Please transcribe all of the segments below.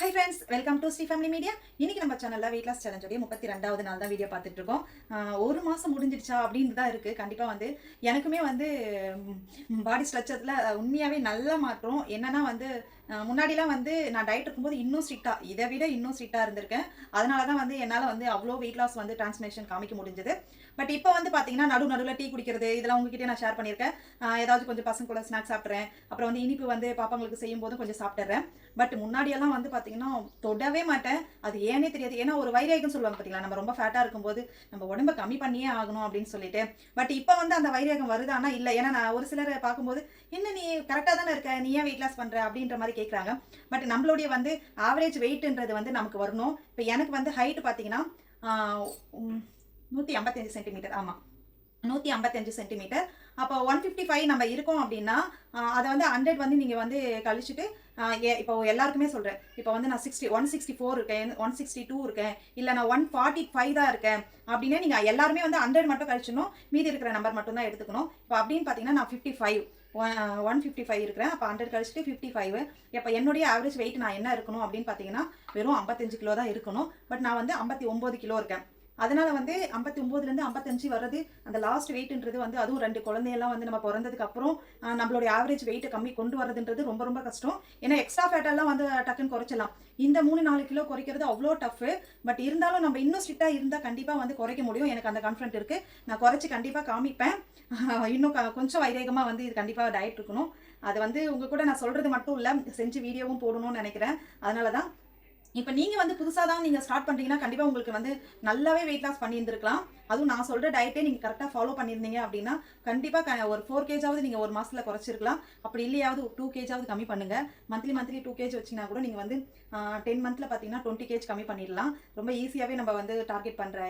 Hi friends welcome to Sri family media இன்னைக்கு நம்ம சேனலில் வெயிட் லாஸ் சேலஞ்சோடைய முப்பத்தி ரெண்டாவது நாள் தான் வீடியோ பார்த்துட்டு இருக்கோம். ஒரு மாதம் முடிஞ்சிடுச்சா அப்படின்னு தான் இருக்குது கண்டிப்பாக வந்து எனக்குமே வந்து பாடி ஸ்ட்ரக்சரில் உண்மையாகவே நல்ல மாற்றம். என்னன்னா வந்து முன்னாடிலாம் வந்து நான் டயட் இருக்கும்போது இன்னும் ஸ்ட்ரிக்டாக இதை விட இன்னும் ஸ்ட்ரிக்டாக இருந்திருக்கேன். அதனால தான் வந்து என்னால் வந்து அவ்வளோ வெயிட் லாஸ் வந்து டிரான்ஸ்மேஷன் காமிக்க முடிஞ்சது. பட் இப்போ வந்து பார்த்தீங்கன்னா நடு நடுவில் டீ குடிக்கிறது இதெல்லாம் உங்ககிட்ட நான் ஷேர் பண்ணியிருக்கேன். ஏதாவது கொஞ்சம் பசங்க கூட ஸ்நாக்ஸ் சாப்பிட்றேன். அப்புறம் வந்து இனிப்பு வந்து பாப்பாங்களுக்கு செய்யும் போதும் கொஞ்சம் சாப்பிட்டுறேன். பட் முன்னாடியெல்லாம் வந்து பார்த்தீங்கன்னா தொடவே மாட்டேன். அது ஏனே தெரியாது. ஏன்னா ஒரு வைரேகம் சொல்லுவாங்க பார்த்தீங்களா நம்ம ரொம்ப ஃபேட்டாக இருக்கும்போது நம்ம உடம்ப கம்மி பண்ணியே ஆகணும் அப்படின்னு சொல்லிட்டு. பட் இப்போ வந்து அந்த வைரேகம் வருதானா இல்லை. ஏன்னா நான் ஒரு சிலரை பார்க்கும்போது என்ன நீ கரெக்டாக தானே இருக்க? நீ ஏன் வெயிட் லாஸ் பண்ணுற அப்படின்ற மாதிரி கேட்குறாங்க பட் நம்மளுடைய வந்து ஆவரேஜ் வெயிட்ன்றது வந்து நமக்கு வரணும். இப்போ எனக்கு வந்து ஹைட் பார்த்தீங்கன்னா நூற்றி ஐம்பத்தஞ்சு சென்டிமீட்டர் ஆமாம் நூற்றி ஐம்பத்தஞ்சு சென்டிமீட்டர் அப்போ ஒன் ஃபிஃப்டி ஃபைவ் நம்ம இருக்கோம் அப்படின்னா அதை வந்து ஹண்ட்ரட் வந்து நீங்கள் வந்து கழிச்சுட்டு ஏ இப்போ எல்லாருக்குமே சொல்கிறேன் இப்போ வந்து நான் சிக்ஸ்டி ஒன் சிக்ஸ்டி ஃபோர் இருக்கேன் ஒன் சிக்ஸ்டி டூ இருக்கேன் இல்லை நான் ஒன் ஃபார்ட்டி ஃபைவ் தான் இருக்கேன் அப்படின்னா நீங்கள் எல்லாருமே வந்து ஹண்ட்ரட் மட்டும் கழிச்சிடணும். மீதி இருக்கிற நம்பர் மட்டும் தான் எடுத்துக்கணும். இப்போ அப்படின்னு பார்த்தீங்கன்னா நான் fifty five one fifty five இருக்கிறேன். அப்போ ஹண்ட்ரட் கழிச்சிட்டு ஃபிஃப்டி ஃபைவ் இப்போ என்னுடைய ஆவரேஜ் வெயிட் நான் என்ன இருக்கணும் அப்படின்னு பார்த்தீங்கன்னா வெறும் ஐம்பத்தஞ்சு கிலோ தான் இருக்கணும். பட் நான் வந்து ஐம்பத்தி ஒம்பது கிலோ இருக்கேன். அதனால வந்து ஐம்பத்தி ஒம்போதுலேருந்து ஐம்பத்தஞ்சு வர்றது அந்த லாஸ்ட் வெயிட்ன்றது வந்து அதுவும் ரெண்டு குழந்தையெல்லாம் வந்து நம்ம பிறந்ததுக்கு அப்புறம் நம்மளுடைய ஆவரேஜ் வெயிட்டை கம்மி கொண்டு வரதுன்றது ரொம்ப ரொம்ப கஷ்டம். ஏன்னா எக்ஸ்ட்ரா ஃபேட்டெல்லாம் வந்து டக்குன்னு குறைச்சலாம் இந்த மூணு நாலு கிலோ குறைக்கிறது அவ்வளோ டஃப்பு பட் இருந்தாலும் நம்ம இன்னும் ஸ்ட்ரிக்டாக இருந்தால் கண்டிப்பாக வந்து குறைக்க முடியும். எனக்கு அந்த கான்ஃபிடென்ட் இருக்குது நான் குறைச்சி கண்டிப்பாக காமிப்பேன். இன்னும் கொஞ்சம் வைரேகமாக வந்து இது கண்டிப்பாக டயட் இருக்கணும். அது வந்து உங்கள் கூட நான் சொல்கிறது மட்டும் இல்லை. செஞ்சு வீடியோவும் போடணும்னு நினைக்கிறேன். அதனால தான் இப்போ நீங்கள் வந்து புதுசாக தான் நீங்கள் ஸ்டார்ட் பண்ணுறீங்கன்னா கண்டிப்பாக உங்களுக்கு வந்து நல்லாவே வெயிட் லாஸ் பண்ணியிருந்திருக்கலாம். அதுவும் நான் சொல்கிற டயட்டே நீங்கள் கரெக்டாக ஃபாலோ பண்ணியிருந்தீங்க அப்படின்னா கண்டிப்பாக ஒரு ஃபோர் கேஜாவது நீங்கள் ஒரு மாதத்தில் குறைச்சிருக்கலாம். அப்படி இல்லையாவது டூ கேஜாவது கம்மி பண்ணுங்கள் மந்த்லி மந்த்லி டூ கேஜ் வச்சிங்கன்னா கூட நீங்கள் வந்து டென் மந்த்தில் பார்த்தீங்கன்னா டுவெண்ட்டி கேஜ் கம்மி பண்ணிடலாம். ரொம்ப ஈஸியாகவே நம்ம வந்து டார்கெட் பண்ணுற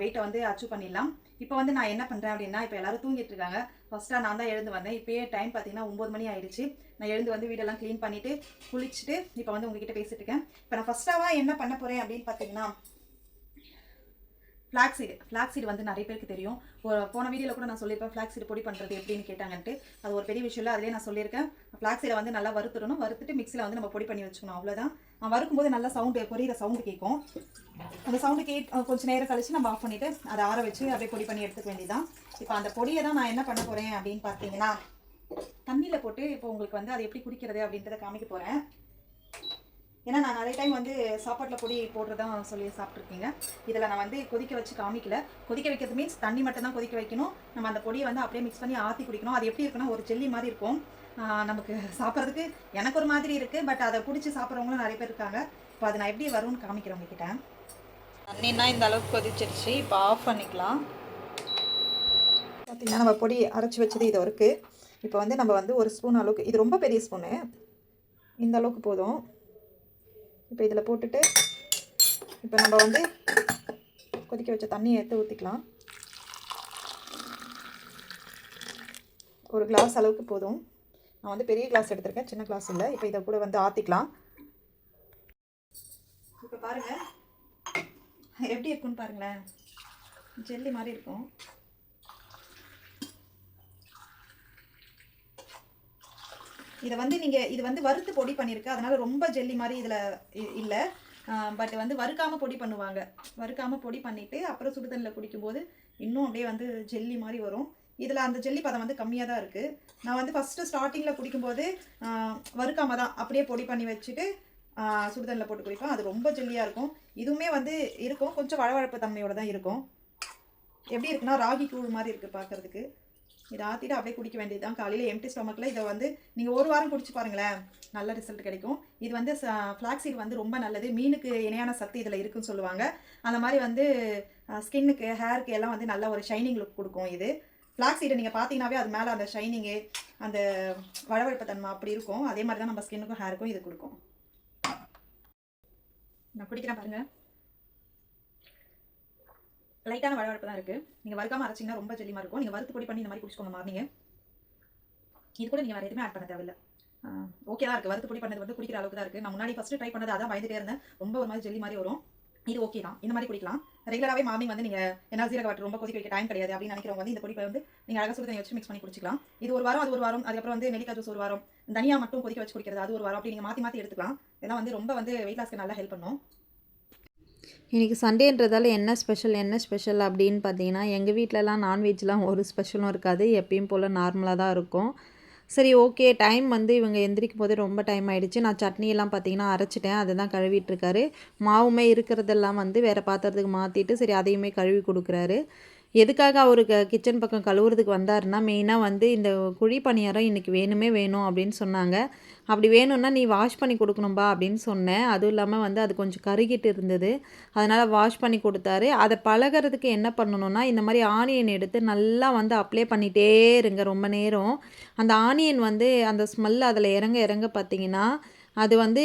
வெயிட்டை வந்து அச்சீவ் பண்ணிடலாம். இப்போ வந்து நான் என்ன பண்ணுறேன் அப்படின்னா இப்போ எல்லாரும் தூங்கிட்டு இருக்காங்க. ஃபஸ்ட்டாக நான் தான் எழுந்து வந்தேன். இப்போயே டைம் பார்த்தீங்கன்னா ஒம்பது மணி ஆயிடுச்சு. நான் எழுந்து வந்து வீடெல்லாம் க்ளீன் பண்ணிவிட்டு குளிச்சுட்டு இப்போ வந்து உங்ககிட்ட பேசிகிட்டு இருக்கேன். இப்போ நான் ஃபஸ்ட்டாக என்ன பண்ண போகிறேன் அப்படின்னு பார்த்தீங்கன்னா ஃப்ளாக்ஸீடு ஃப்ளாக்ஸீடு வந்து நிறைய பேருக்கு தெரியும். போன வீடியோவில் கூட நான் சொல்லியிருப்பேன் ஃப்ளாக்ஸீடு பொடி பண்ணுறது எப்படின்னு கேட்டாங்கன்ட்டு. அது ஒரு பெரிய விஷயம் இல்லை அதிலே நான் சொல்லியிருக்கேன். ஃப்ளாக்ஸீடை வந்து நல்லா வறுத்துடணும். வறுத்துட்டு மிக்ஸியில் வந்து நம்ம பொடி பண்ணி வச்சுக்கணும். அவ்வளோதான் நான் வறுக்கும்போது நல்லா சவுண்டு பொரியிற சவுண்டு கேட்கும். அந்த சவுண்டு கேட் கொஞ்சம் நேரம் கழிச்சு நம்ம ஆஃப் பண்ணிவிட்டு அதை ஆற வச்சு அப்படியே பொடி பண்ணி எடுத்துக்க வேண்டியதான் இப்போ அந்த பொடியை தான் நான் என்ன பண்ண போகிறேன் அப்படின்னு பார்த்தீங்கன்னா தண்ணியில் போட்டு இப்போ உங்களுக்கு வந்து அதை எப்படி குடிக்கிறது அப்படின்றத காமிக்க போகிறேன் ஏன்னா நான் நிறைய டைம் வந்து சாப்பாட்டில் பொடி போடுறதான் சொல்லி சாப்பிட்ருக்கீங்க இதில் நான் வந்து கொதிக்க வச்சு காமிக்கல. கொதிக்க வைக்கிறது மீன்ஸ் தண்ணி மட்டும் தான் கொதிக்க வைக்கணும். நம்ம அந்த பொடியை வந்து அப்படியே மிக்ஸ் பண்ணி ஆற்றி குடிக்கணும். அது எப்படி இருக்குன்னா ஒரு ஜெல்லி மாதிரி இருக்கும். நமக்கு சாப்பிட்றதுக்கு எனக்கு ஒரு மாதிரி இருக்குது பட் அதை பிடிச்சி சாப்பிட்றவங்களும் நிறைய பேர் இருக்காங்க. இப்போ அது நான் எப்படி வரும்னு காமிக்கிறேன் உங்ககிட்ட. தண்ணின்னா இந்த அளவுக்கு கொதிச்சிருச்சு. இப்போ ஆஃப் பண்ணிக்கலாம். பார்த்தீங்கன்னா நம்ம பொடி அரைச்சி வச்சது இது இருக்குது இப்போ வந்து நம்ம வந்து ஒரு ஸ்பூன் அளவுக்கு இது ரொம்ப பெரிய ஸ்பூனு இந்த அளவுக்கு போதும். இப்போ இதில் போட்டுட்டு இப்போ நம்ம வந்து கொதிக்க வச்ச தண்ணியை எடுத்து ஊற்றிக்கலாம் ஒரு கிளாஸ் அளவுக்கு போதும். நான் வந்து பெரிய கிளாஸ் எடுத்திருக்கேன் சின்ன கிளாஸ் இல்லை. இப்போ இதை கூட வந்து ஆற்றிக்கலாம் இப்போ பாருங்கள் எப்படி இருக்குன்னு பாருங்களேன். ஜெல்லி மாதிரி இருக்கும். இதை வந்து நீங்கள் இது வந்து வறுத்து பொடி பண்ணியிருக்கு அதனால் ரொம்ப ஜெல்லி மாதிரி இதில் இல்லை. பட் வந்து வறுக்காமல் பொடி பண்ணுவாங்க. வறுக்காமல் பொடி பண்ணிவிட்டு அப்புறம் சுடுதண்ணில் குடிக்கும்போது இன்னும் அப்படியே வந்து ஜெல்லி மாதிரி வரும். இதில் அந்த ஜெல்லி பதம் வந்து கம்மியாக தான் இருக்குது நான் வந்து ஃபஸ்ட்டு ஸ்டார்டிங்கில் குடிக்கும்போது வறுக்காமல் தான் அப்படியே பொடி பண்ணி வச்சுட்டு சுடுதண்ணில் போட்டு குடிப்போம் அது ரொம்ப ஜெல்லியாக இருக்கும். இதுவுமே வந்து இருக்கும். கொஞ்சம் வழவழப்பு தன்மையோட தான் இருக்கும். எப்படி இருக்குன்னா ராகி கூழ் மாதிரி இருக்குது பார்க்கறதுக்கு இதை ஆற்றிட்டு அப்படியே குடிக்க வேண்டியது தான். காலையில் எம்டி ஸ்டொமக்கில் இதை வந்து நீங்கள் ஒரு வாரம் குடிச்சு பாருங்களேன். நல்ல ரிசல்ட் கிடைக்கும். இது வந்து ஃப்ளாக்ஸீட் வந்து ரொம்ப நல்லது. மீனுக்கு இணையான சத்து இதில் இருக்குன்னு சொல்லுவாங்க. அந்த மாதிரி வந்து ஸ்கின்னுக்கு ஹேருக்கு எல்லாம் வந்து நல்ல ஒரு ஷைனிங் லுக் கொடுக்கும் இது. ஃப்ளாக்ஸீடை நீங்கள் பார்த்தீங்கன்னாவே அது மேலே அந்த ஷைனிங்கு அந்த வழவழப்பு தன்மை அப்படி இருக்கும். அதே மாதிரி தான் நம்ம ஸ்கின்னுக்கும் ஹேருக்கும் இது கொடுக்கும். நான் குடிக்கிறேன் பாருங்கள் லைட்டான வழவழப்பு தான் இருக்குது நீங்கள் வறுக்காமல் அரைச்சிங்கன்னா ரொம்ப ஜெல்லிமா இருக்கும். நீங்கள் வறுத்து பொடி பண்ணி இந்த மாதிரி குடிச்சுக்கோங்க மார்னிங் இது கூட நீங்கள் வேறு எதுவுமே ஆட் பண்ண தேவையில்ல. ஓகே தான் இருக்குது வறுத்து பொடி பண்ணது வந்து குடிக்கிற அளவுக்கு தான் இருக்குது நான் முன்னாடி ஃபஸ்ட்டு ட்ரை பண்ணது அதான் பயந்துட்டே இருந்தேன். ரொம்ப ஒரு மாதிரி ஜெல்லி மாதிரி வரும். இது ஓகே தான். இந்த மாதிரி குடிக்கலாம். ரெகுலராகவே மார்னிங் வந்து நீங்கள் என்ன சீரக வாட்டர் ரொம்ப கொதிக்க வைக்க டைம் கிடையாது அப்படின்னு நினைக்கிறவங்க வந்து இந்த குடிப்பை வந்து நீங்கள் அழகாக சுடு தண்ணி வச்சு மிக்ஸ் பண்ணி குடிச்சிக்கலாம். இது ஒரு வாரம் அது ஒரு வாரம். அதுக்கப்புறம் வந்து நெல்லிக்காய் ஜூஸ் ஒரு வாரம். தனியாக மட்டும் கொதிக்க வச்சு குடிக்கிறது. அது ஒரு வாரம். அப்படி நீங்கள் மாற்றி மாற்றி எடுத்துக்கலாம். இதெல்லாம் வந்து ரொம்ப வந்து வெயிட் லாஸ்க்கு நல்லா ஹெல்ப் பண்ணும். இன்றைக்கி சண்டேன்றதால என்ன ஸ்பெஷல் என்ன ஸ்பெஷல் அப்படின்னு பார்த்தீங்கன்னா எங்கள் வீட்டிலலாம் நான்வெஜ்லாம் ஒரு ஸ்பெஷலும் இருக்காது. எப்பயும் போல் நார்மலாக தான் இருக்கும். சரி ஓகே டைம் வந்து இவங்க எந்திரிக்கும் போது ரொம்ப டைம் ஆகிடுச்சு நான் சட்னியெல்லாம் பார்த்தீங்கன்னா அரைச்சிட்டேன். அதை தான் கழுவிட்டுருக்காரு மாவுமே இருக்கிறதெல்லாம் வந்து வேறு பாத்திரத்துக்கு மாற்றிட்டு சரி அதையுமே கழுவி கொடுக்குறாரு. எதுக்காக அவருக்கு கிச்சன் பக்கம் கழுவுறதுக்கு வந்தாருன்னா மெயினாக வந்து இந்த குழி பணியாரம் இன்றைக்கி வேணுமே வேணும் அப்படின்னு சொன்னாங்க. அப்படி வேணும்னா நீ வாஷ் பண்ணி கொடுக்கணும்பா அப்படின்னு சொன்னேன். அதுவும் இல்லாமல் வந்து அது கொஞ்சம் கருகிட்டு இருந்தது. அதனால் வாஷ் பண்ணி கொடுத்தாரு. அதை பழகிறதுக்கு என்ன பண்ணணும்னா இந்த மாதிரி ஆனியன் எடுத்து நல்லா வந்து அப்ளை பண்ணிகிட்டே இருங்க ரொம்ப நேரம். அந்த ஆனியன் வந்து அந்த ஸ்மெல் அதில் இறங்க இறங்க பார்த்தீங்கன்னா அது வந்து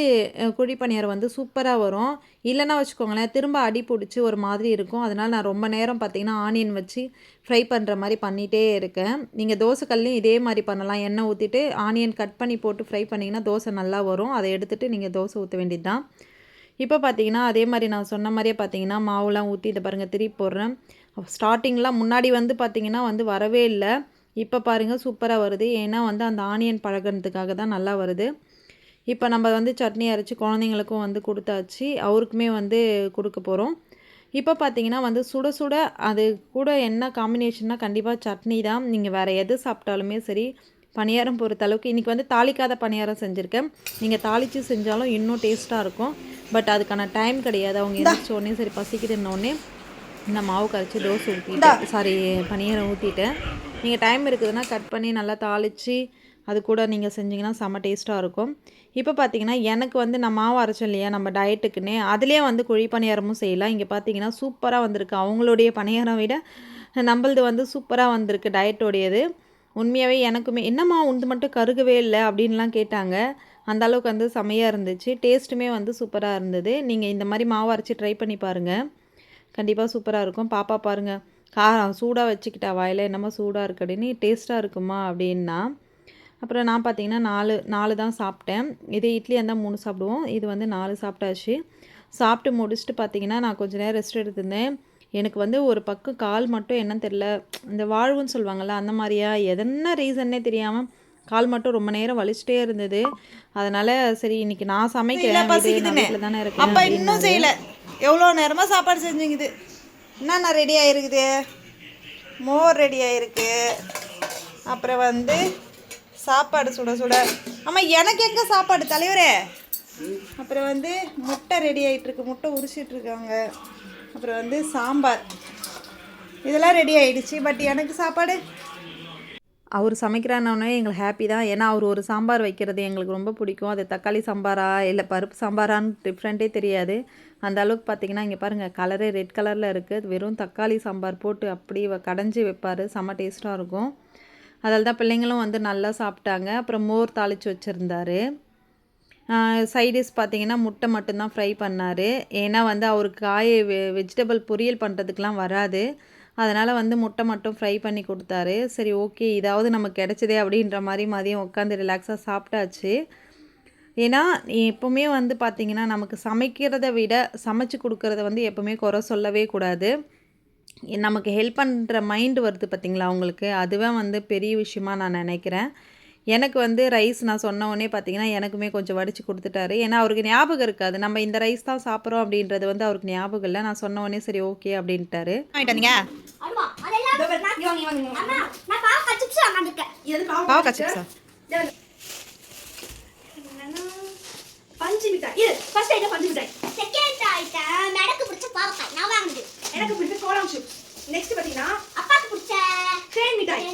குழி பணியாரம் வந்து சூப்பராக வரும். இல்லைன்னா வச்சுக்கோங்களேன் திரும்ப அடி பிடிச்சி ஒரு மாதிரி இருக்கும். அதனால் நான் ரொம்ப நேரம் பார்த்தீங்கன்னா ஆனியன் வச்சு ஃப்ரை பண்ணுற மாதிரி பண்ணிகிட்டே இருக்கேன். நீங்கள் தோசைக்கல்லையும் இதே மாதிரி பண்ணலாம். எண்ணெய் ஊற்றிட்டு ஆனியன் கட் பண்ணி போட்டு ஃப்ரை பண்ணிங்கன்னா தோசை நல்லா வரும். அதை எடுத்துகிட்டு நீங்கள் தோசை ஊற்ற வேண்டியது தான் இப்போ பார்த்தீங்கன்னா அதே மாதிரி நான் சொன்ன மாதிரியே பார்த்தீங்கன்னா மாவுலாம் ஊற்றி இதை பாருங்கள் திருப்பி போடுறேன். ஸ்டார்டிங்லாம் முன்னாடி வந்து பார்த்திங்கன்னா வந்து வரவே இல்லை. இப்போ பாருங்கள் சூப்பராக வருது. ஏன்னா வந்து அந்த ஆனியன் பழகிறதுக்காக தான் நல்லா வருது. இப்போ நம்ம வந்து சட்னி அரைச்சி குழந்தைங்களுக்கும் வந்து கொடுத்தாச்சு. அவருக்குமே வந்து கொடுக்க போகிறோம் இப்போ பார்த்தீங்கன்னா வந்து சுட சுட அது கூட என்ன காம்பினேஷன்னா கண்டிப்பாக சட்னி தான். நீங்கள் வேறு எது சாப்பிட்டாலுமே சரி பணியாரம் பொறுத்த அளவுக்கு இன்றைக்கி வந்து தாளிக்காத பணியாரம் செஞ்சுருக்கேன். நீங்கள் தாளித்து செஞ்சாலும் இன்னும் டேஸ்ட்டாக இருக்கும். பட் அதுக்கான டைம் கிடையாது. அவங்க எந்திரிச்ச உடனே சரி பசிக்குதுன்னொடனே இந்த மாவு கரைச்சி தோசை ஊற்றிட்டேன் சாரி பணியாரம் ஊற்றிட்டேன் நீங்கள் டைம் இருக்குதுன்னா கட் பண்ணி நல்லா தாளித்து அது கூட நீங்கள் செஞ்சீங்கன்னா செம்ம டேஸ்ட்டாக இருக்கும். இப்போ பார்த்தீங்கன்னா எனக்கு வந்து நான் மாவு அரைச்சோம் இல்லையா நம்ம டயட்டுக்குன்னே அதுலேயே வந்து குழி பணியாரமும் செய்யலாம். இங்கே பார்த்தீங்கன்னா சூப்பராக வந்திருக்கு. அவங்களுடைய பணியாரம் விட நம்மளது வந்து சூப்பராக வந்திருக்கு டயட்டோடையது. உண்மையாகவே எனக்குமே என்னம்மா உண்டு மட்டும் கருகவே இல்லை அப்படின்லாம் கேட்டாங்க. அந்த அளவுக்கு வந்து செமையாக இருந்துச்சு. டேஸ்ட்டுமே வந்து சூப்பராக இருந்தது. நீங்கள் இந்த மாதிரி மாவு அரைச்சி ட்ரை பண்ணி பாருங்கள் கண்டிப்பாக சூப்பராக இருக்கும். பாப்பா பாருங்கள் காரம் சூடாக வச்சுக்கிட்டா வாயில் என்னம்மா சூடாக இருக்கு அப்படின்னு டேஸ்ட்டாக இருக்குமா அப்படின்னா அப்புறம் நான் பார்த்தீங்கன்னா நாலு நாலு தான் சாப்பிட்டேன். இதே இட்லி இருந்தால் மூணு சாப்பிடுவோம். இது வந்து நாலு சாப்பிட்டாச்சு. சாப்பிட்டு முடிச்சுட்டு பார்த்தீங்கன்னா நான் கொஞ்ச நேரம் ரெஸ்ட் எடுத்திருந்தேன். எனக்கு வந்து ஒரு பக்கம் கால் மட்டும் என்னன்னு தெரில இந்த வாழ்வுன்னு சொல்லுவாங்கள்ல அந்த மாதிரியா? எதனா ரீசன்னே தெரியாமல் கால் மட்டும் ரொம்ப நேரம் வலிச்சிட்டே இருந்தது. அதனால சரி இன்னைக்கு நான் சமைக்கிறேன். வீட்டில் தானே இருக்கேன். அப்பா இன்னும் செய்யல. எவ்வளோ நேரமாக சாப்பாடு செஞ்சுங்குது? என்னென்ன ரெடி ஆகிருக்குது மோர் ரெடி ஆகிருக்கு அப்புறம் வந்து சாப்பாடு சுட சுட. ஆமாம் எனக்கு எங்கே சாப்பாடு தலைவரே? அப்புறம் வந்து முட்டை ரெடி ஆகிட்டுருக்கு முட்டை உரிச்சிட்டு இருக்காங்க அப்புறம் வந்து சாம்பார். இதெல்லாம் ரெடி ஆகிடுச்சு பட் எனக்கு சாப்பாடு? அவர் சமைக்கிறானே எங்களுக்கு ஹாப்பி தான். ஏன்னா அவர் ஒரு சாம்பார் வைக்கிறது எங்களுக்கு ரொம்ப பிடிக்கும். அது தக்காளி சாம்பாரா இல்லை பருப்பு சாம்பாரான்னு டிஃப்ரெண்ட்டே தெரியாது. அந்த அளவுக்கு பார்த்தீங்கன்னா இங்கே பாருங்கள் கலரே ரெட் கலரில் இருக்குது வெறும் தக்காளி சாம்பார் போட்டு அப்படி கடைஞ்சி வைப்பார். செம்ம டேஸ்ட்டாக இருக்கும். அதால் தான் பிள்ளைங்களும் வந்து நல்லா சாப்பிட்டாங்க. அப்புறம் மோர் தாளித்து வச்சுருந்தாரு. சைடிஷ் பார்த்தீங்கன்னா முட்டை மட்டும்தான் ஃப்ரை பண்ணார். ஏன்னா வந்து அவருக்கு காய வெ வெஜிடபிள் பொரியல் பண்ணுறதுக்கெலாம் வராது. அதனால் வந்து முட்டை மட்டும் ஃப்ரை பண்ணி கொடுத்தாரு. சரி ஓகே இதாவது நமக்கு கிடச்சதே அப்படின்ற மாதிரி மதியம் உட்காந்து ரிலாக்ஸாக சாப்பிட்டாச்சு. ஏன்னா எப்போவுமே வந்து பார்த்திங்கன்னா நமக்கு சமைக்கிறத விட சமைச்சு கொடுக்கறத வந்து எப்போவுமே குறை சொல்லவே கூடாது. நமக்கு ஹெல்ப் பண்ணுற மைண்ட் வருது பார்த்தீங்களா அவங்களுக்கு அதுவே வந்து பெரிய விஷயமா நான் நினைக்கிறேன். எனக்கு வந்து ரைஸ் நான் சொன்ன உடனே பார்த்தீங்கன்னா எனக்குமே கொஞ்சம் வடித்து கொடுத்துட்டாரு. ஏன்னா அவருக்கு ஞாபகம் இருக்காது. நம்ம இந்த ரைஸ் தான் சாப்பிட்றோம் அப்படின்றது வந்து அவருக்கு ஞாபகம் இல்லை. நான் சொன்ன உடனே சரி ஓகே அப்படின்ட்டாரு. பஞ்சு மிட்டாய். இது ஃபர்ஸ்ட் ஐட்டம் பஞ்சு மிட்டாய். செகண்ட் ஐட்டம் எனக்கு பிடிச்ச பாவக்காய். நான் வாங்குது எனக்கு பிடிச்ச கோலம் சிப்ஸ் நெக்ஸ்ட் பாத்தீங்கன்னா அப்பாக்கு பிடிச்ச தேன் மிட்டாய்.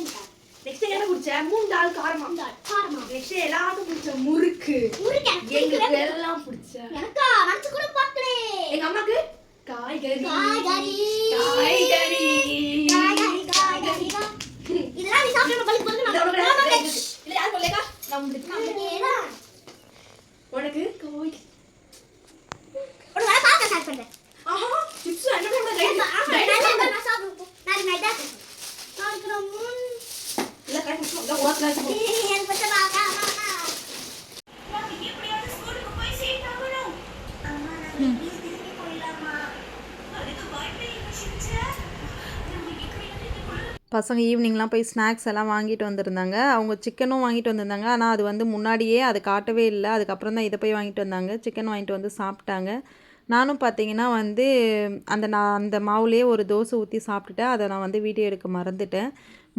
நெக்ஸ்ட் எனக்கு பிடிச்ச மூணு தால் காரமா. காரமா? நெக்ஸ்ட் எல்லாருக்கும் பிடிச்ச முறுக்கு. முறுக்கு எனக்கு எங்களுக்கு எல்லாம் பிடிச்ச. எனக்கா? நினைச்சு கூட பார்க்கலே எங்க அம்மாக்கு? காய்கறி. காய்கறி. காய்கறி. காய்கறி, காய்கறி. இதெல்லாம் நீ சாப்பிட்டு இது உனக்கு நான். இல்ல யார் சொல்லேக்கா நான் உங்களுக்கு. உனக்கு காய் பசங்க ஈவினிங்லாம் போய் ஸ்நாக்ஸ் எல்லாம் வாங்கிட்டு வந்திருந்தாங்க. அவங்க சிக்கனும் வாங்கிட்டு வந்திருந்தாங்க. ஆனால் அது வந்து முன்னாடியே அது காட்டவே இல்லை. அதுக்கப்புறம் தான் இதை போய் வாங்கிட்டு வந்தாங்க. சிக்கன் வாங்கிட்டு வந்து சாப்பிட்டாங்க. நானும் பார்த்தீங்கன்னா வந்து அந்த நான் அந்த மாவுலேயே ஒரு தோசை ஊற்றி சாப்பிட்டுட்டேன். அதை நான் வந்து வீடியோ எடுக்க மறந்துட்டேன்.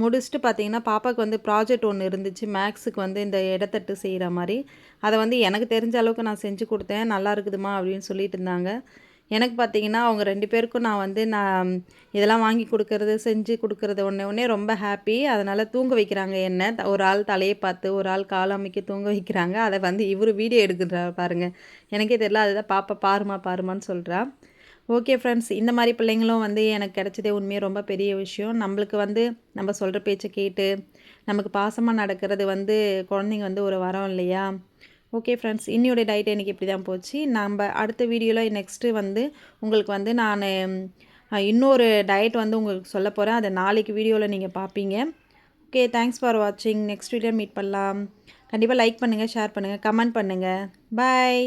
முடிச்சுட்டு பார்த்தீங்கன்னா பாப்பாவுக்கு வந்து ப்ராஜெக்ட் ஒன்று இருந்துச்சு. மேக்ஸுக்கு வந்து இந்த இடத்தட்டு செய்கிற மாதிரி. அதை வந்து எனக்கு தெரிஞ்ச அளவுக்கு நான் செஞ்சு கொடுத்தேன். நல்லா இருக்குதுமா அப்படின்னு சொல்லிட்டு இருந்தாங்க. எனக்கு பார்த்தீங்கன்னா அவங்க ரெண்டு பேருக்கும் நான் வந்து நான் இதெல்லாம் வாங்கி கொடுக்கறது செஞ்சு கொடுக்கறது ஒன்று ஒன்றே ரொம்ப ஹாப்பி அதனால் தூங்க வைக்கிறாங்க என்ன. த- ஒரு ஆள் தலையை பார்த்து ஒரு ஆள் கால் அமைக்க தூங்க வைக்கிறாங்க. அதை வந்து இவர் வீடியோ எடுக்கிறார் பாருங்க. எனக்கே தெரியல அதுதான் பாப்பா பாருமா பாருமான்னு சொல்கிறா ஓகே ஃப்ரெண்ட்ஸ் இந்த மாதிரி பிள்ளைங்களும் வந்து எனக்கு கிடச்சதே உண்மையாக ரொம்ப பெரிய விஷயம். நம்மளுக்கு வந்து நம்ம சொல்கிற பேச்சை கேட்டு நமக்கு பாசமாக நடக்கிறது வந்து குழந்தைங்க வந்து ஒரு வரம் இல்லையா? ஓகே ஃப்ரெண்ட்ஸ் இன்னியோட டயட் எனக்கு இப்படி தான் போச்சு. நம்ம அடுத்த வீடியோவில் நெக்ஸ்ட்டு வந்து உங்களுக்கு வந்து நான் இன்னொரு டயட் வந்து உங்களுக்கு சொல்ல போகிறேன் அதை நாளைக்கு வீடியோவில் நீங்கள் பார்ப்பீங்க ஓகே தேங்க்ஸ் ஃபார் வாட்சிங் நெக்ஸ்ட் வீடியோ மீட் பண்ணலாம். கண்டிப்பாக லைக் பண்ணுங்கள் ஷேர் பண்ணுங்கள் கமெண்ட் பண்ணுங்கள் பாய்